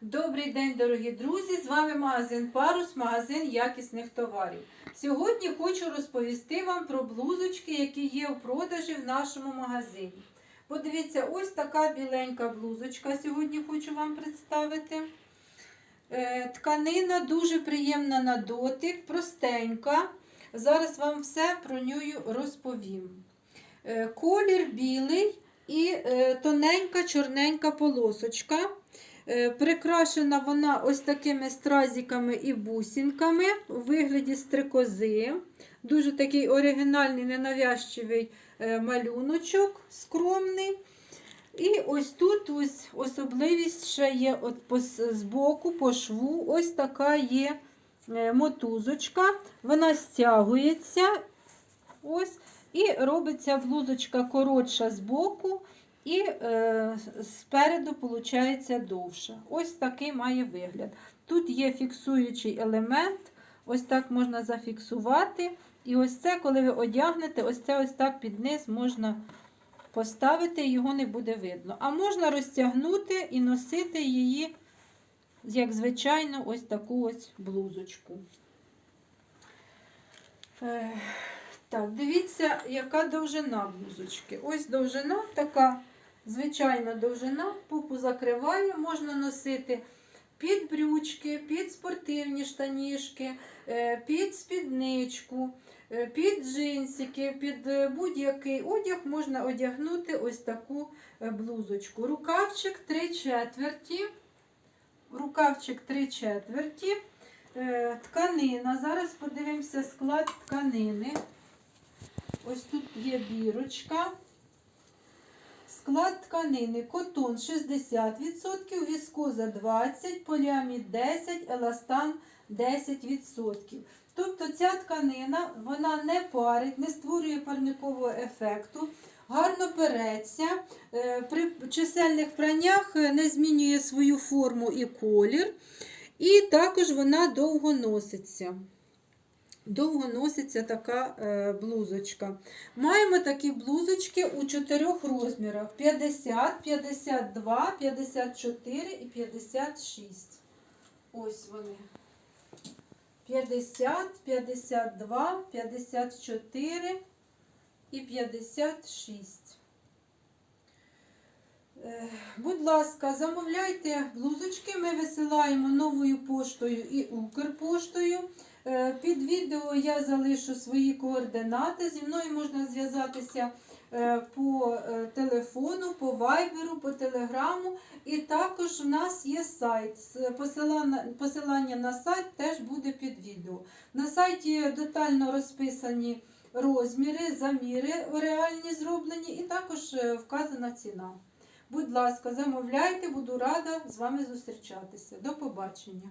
Добрий день, дорогі друзі! З вами магазин Парус, магазин якісних товарів. Сьогодні хочу розповісти вам про блузочки, які є у продажі в нашому магазині. Подивіться, ось така біленька блузочка. Сьогодні хочу вам представити. Е, Тканина дуже приємна на дотик, простенька. Зараз вам все про неї розповім. Е, Колір білий і е, тоненька чорненька полосочка. Е, Прикрашена вона ось такими стразиками і бусинками у вигляді стрикози. Дуже такий оригінальний, ненавязчивий е, малюночок, скромний. І ось тут ось особливість ще є от по, с- збоку, по шву, ось така є е, мотузочка. Вона стягується. Ось, і робиться блузочка коротша з боку, і е, спереду виходить довша. Ось такий має вигляд. Тут є фіксуючий елемент, ось так можна зафіксувати. І ось це, коли ви одягнете, ось це ось так під низ можна поставити, його не буде видно. А можна розтягнути і носити її, як звичайно, ось таку ось блузочку. Е, Так, дивіться, яка довжина блузочки. Ось довжина така, звичайна довжина, пупу закриває, можна носити під брючки, під спортивні штанішки, е, під спідничку, е, під джинсики, під е, будь-який одяг можна одягнути ось таку блузочку. Рукавчик 3 четверті. Рукавчик 3 четверті. Тканина. Зараз подивимося склад тканини. Ось тут є бірочка. Склад тканини. Котон 60%, віскоза 20%, поліамід 10%, еластан 10%. Тобто ця тканина вона не парить, не створює парникового ефекту, гарно переться, е, при чисельних праннях е, не змінює свою форму і колір. І також вона довго носиться. Довго носиться така е, блузочка. Маємо такі блузочки у чотирьох розмірах: 50, 52, 54 і 56. Ось вони. 50, 52, 54 і 56. Будь ласка, замовляйте блузочки. Ми висилаємо новою поштою і Укрпоштою. Е, Під відео я залишу свої координати. Зі мною можна зв'язатися е, по е, телефону, по вайберу, по телеграму. І також в нас є сайт. Посилання, на сайт теж буде під відео. На сайті детально розписані розміри, заміри реальні зроблені, і також вказана ціна. Будь ласка, замовляйте, буду рада з вами зустрічатися. До побачення.